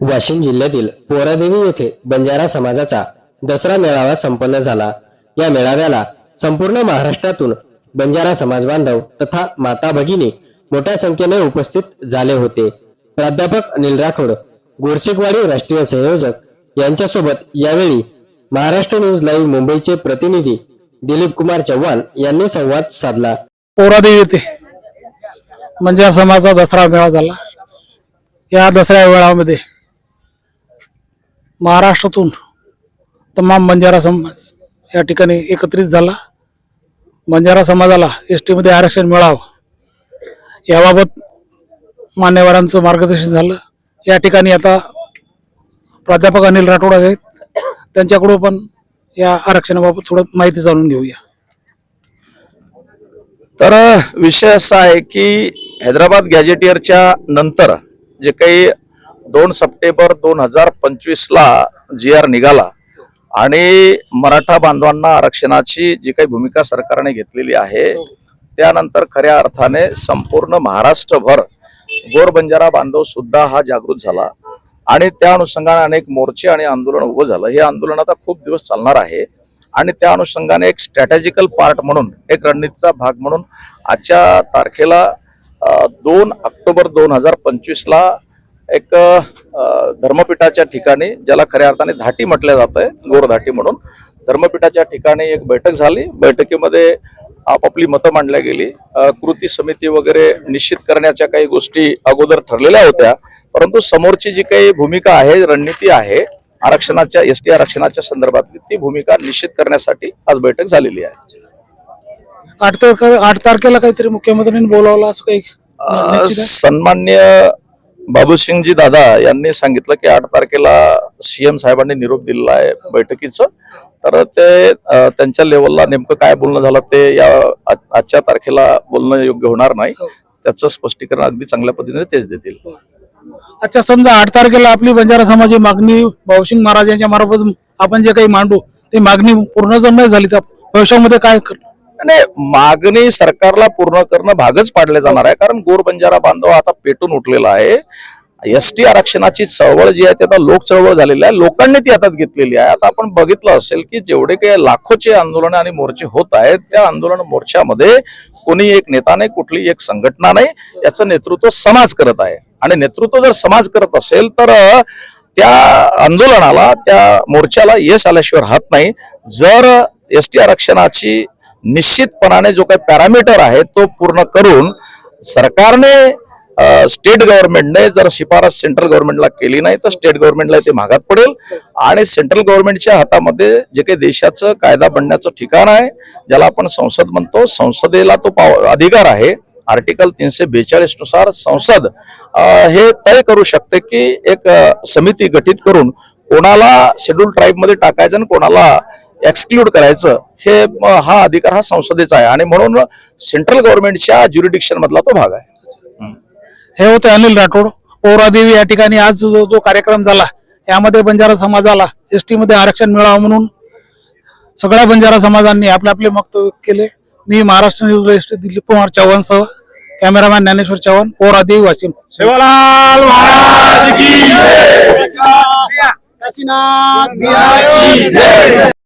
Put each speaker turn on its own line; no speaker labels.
वाशिम जिल्ह्यातील पोरादेवी येथे बंजारा समाजाचा दसरा मेळावा संपन्न झाला. या मेळाव्याला संपूर्ण महाराष्ट्रातून बंजारा समाज बांधव तथा माता भगिनी मोठ्या संख्येने उपस्थित झाले होते. प्राध्यापक अनिल राठोड गोरचेकवाडी राष्ट्रीय संयोजक यांच्यासोबत यावेळी महाराष्ट्र न्यूज लाईव्ह मुंबईचे प्रतिनिधी दिलीप कुमार चव्हाण यांनी संवाद साधला.
पोरादेवी येथे म्हणजे समाजाचा दसरा मेळा झाला. या दसऱ्या मेळाव्यामध्ये महाराष्ट्रातून तमाम बंजारा समाज या ठिकाणी एकत्रित झाला. बंजारा समाजाला एस टीमध्ये आरक्षण मिळावं. याबाबत मान्यवरांचं मार्गदर्शन झालं. या ठिकाणी आता प्राध्यापक अनिल राठोड आहेत. त्यांच्याकडून पण या आरक्षणाबाबत थोडं माहिती जाणून घेऊया.
तर विषय असा आहे की हैदराबाद गॅजेटियरच्या नंतर जे काही दोन सप्टेंबर दोन हजार पंचवीसला जी आर निघाला. आणि मराठा बांधवांना आरक्षणाची जी काही भूमिका सरकारने घेतलेली आहे त्यानंतर खऱ्या अर्थाने संपूर्ण महाराष्ट्रभर गोर बंजारा बांधव सुद्धा हा जागृत झाला. आणि त्या अनुषंगाने अनेक मोर्चे आणि आंदोलन उभं झालं. हे आंदोलन आता खूप दिवस चालणार आहे. आणि त्या अनुषंगाने एक स्ट्रॅटेजिकल पार्ट म्हणून एक रणनीतीचा भाग म्हणून आजच्या तारखेला दोन ऑक्टोबर दोन हजार पंचवीसला एक धर्मपीठाच्या ठिकाणी ज्याला खऱ्या अर्थाने धाटी म्हटलं जात आहे गोर धाटी म्हणून धर्मपीठाच्या ठिकाणी एक बैठक झाली. बैठकीमध्ये आपापली मतं मांडल्या गेली. कृती समिती वगैरे निश्चित करण्याच्या काही गोष्टी अगोदर ठरलेल्या होत्या. परंतु समोरची जी काही भूमिका आहे रणनीती आहे आरक्षणाच्या एस टी आरक्षणाच्या संदर्भातली ती भूमिका निश्चित करण्यासाठी आज बैठक झालेली आहे.
आठ तारखे आठ तारखेला काहीतरी मुख्यमंत्र्यांनी बोलावलं असं काही?
सन्मान्य बाबूसिंगजी दादा यांनी सांगितलं की आठ तारखेला सीएम साहेबांनी निरोप दिलेला आहे बैठकीचं. तर ते त्यांच्या लेवलला नेमकं काय बोलणं झालं ते या आजच्या तारखेला बोलणं योग्य होणार नाही.
हो.
त्याचं स्पष्टीकरण अगदी चांगल्या पद्धतीने तेच देतील.
अच्छा समजा आठ तारखेला आपली बंजारा समाजाची मागणी भाऊसिंग महाराज यांच्या मार्फत आपण जे काही मांडू ते मागणी पूर्ण जर नाही झाली तर भविष्यामध्ये काय
आणि मागणी सरकारला पूर्ण करणं भागच पाडले जाणार आहे. कारण गोर बंजारा बांधव आता पेटून उठलेला आहे. एस टी आरक्षणाची चळवळ जी आहे ती आता लोक चळवळ झालेली आहे. लोकांनी ती हातात घेतलेली आहे. आता आपण बघितलं असेल की जेवढे काही लाखोचे आंदोलन आणि मोर्चे होत आहेत त्या आंदोलन मोर्चामध्ये कोणी एक नेता नाही कुठली एक संघटना नाही याचं नेतृत्व समाज करत आहे. आणि नेतृत्व जर समाज करत असेल तर त्या आंदोलनाला त्या मोर्चाला यश आल्याशिवाय राहत नाही. जर एस टी आरक्षणाची निश्चितपणाने जो काही पॅरामीटर आहे तो पूर्ण करून सरकारने स्टेट गव्हर्नमेंटने जर शिफारस सेंट्रल गव्हर्नमेंटला केली नाही तर स्टेट गव्हर्नमेंटला ते महागात पडेल. आणि सेंट्रल गव्हर्नमेंटच्या हातामध्ये जे काही देशाचं कायदा बनण्याचं ठिकाण आहे ज्याला आपण संसद म्हणतो संसदेला तो पाव- अधिकार आहे. आर्टिकल तीनशे बेचाळीसनुसार संसद हे तय करू शकते की एक समिती गठीत करून कोणाला शेड्यूल ट्राईबमध्ये टाकायचं आणि कोणाला एक्सक्लूड करायचं हे हा अधिकार हा संसदेचा आहे आणि म्हणून सेंट्रल गव्हर्नमेंटच्या ज्युरिडिक्शन मधला तो भाग आहे
हे होते अनिल राठोड पौरादेवी या ठिकाणी आज जो जो कार्यक्रम झाला यामध्ये बंजारा समाजाला एस टी मध्ये आरक्षण मिळावं म्हणून सगळ्या बंजारा समाजांनी आपले आपले वक्तव्य केले मी महाराष्ट्र न्यूज रजिस्टर दिलीप कुमार चव्हाण सह कॅमेरामॅन ज्ञानेश्वर चव्हाण पौरादेवी वाशिम
शिवलाल महाराज की
काशीनाथ बिहारी